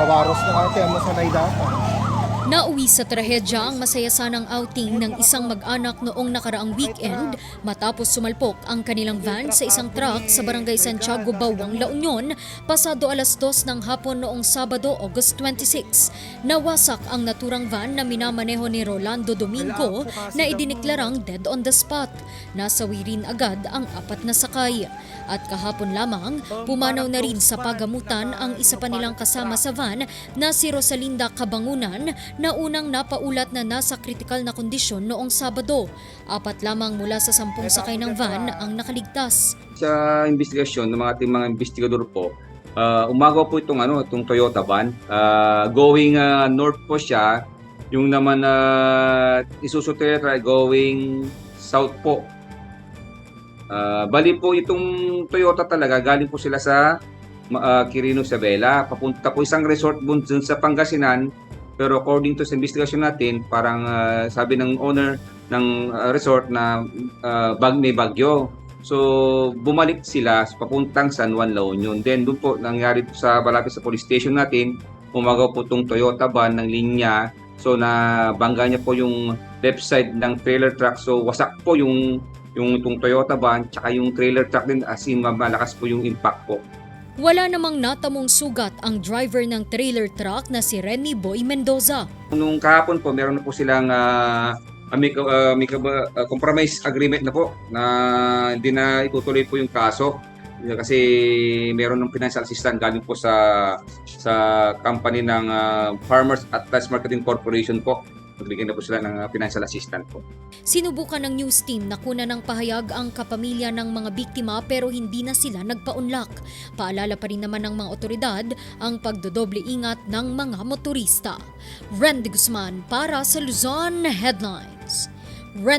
Kawaros na ate, ang masanay data. Nauwi sa trahedya ang masaya sanang outing ng isang mag-anak noong nakaraang weekend matapos sumalpok ang kanilang van sa isang truck sa barangay Santiago, Bawang, La Union pasado alas dos ng hapon noong Sabado, August 26. Nawasak ang naturang van na minamaneho ni Rolando Domingo na idiniklarang dead on the spot. Nasawi rin agad ang apat na sakay. At kahapon lamang, pumanaw na rin sa pagamutan ang isa pa nilang kasama sa van na si Rosalinda Kabangunan na unang napaulat na nasa kritikal na kondisyon noong Sabado. Apat lamang mula sa sampung sakay ng van ang nakaligtas. sa investigasyon ng mga ating mga investigador po, uh, umagaw po itong ano, itong Toyota van. Uh, going uh, north po siya, yung naman na uh, Isuzu going south po. Uh, bali po itong Toyota talaga, galing po sila sa uh, Quirino Isabela. Papunta po isang resort dun sa Pangasinan. Pero according to sa investigasyon natin, parang uh, sabi ng owner ng uh, resort na uh, bag may bagyo. So, bumalik sila papuntang San Juan, La Union. Then, doon po, nangyari sa malapit sa police station natin, umagaw po itong Toyota van ng linya. So, na bangga niya po yung left side ng trailer truck. So, wasak po yung yung itong Toyota van, tsaka yung trailer truck din as in malakas po yung impact po. Wala namang natamong sugat ang driver ng trailer truck na si Remy Boy Mendoza. Nung kahapon po, meron na po silang uh, amica- uh, amicable, uh, compromise agreement na po na hindi na itutuloy po yung kaso kasi meron ng financial assistance galing po sa sa company ng uh, Farmers Atlas Marketing Corporation po. Nagbigyan na po sila ng uh, financial assistance po. Sinubukan ng news team na kuna ng pahayag ang kapamilya ng mga biktima pero hindi na sila nagpaunlak. Paalala pa rin naman ng mga otoridad ang pagdodoble ingat ng mga motorista. Randy Guzman para sa Luzon Headlines. Randy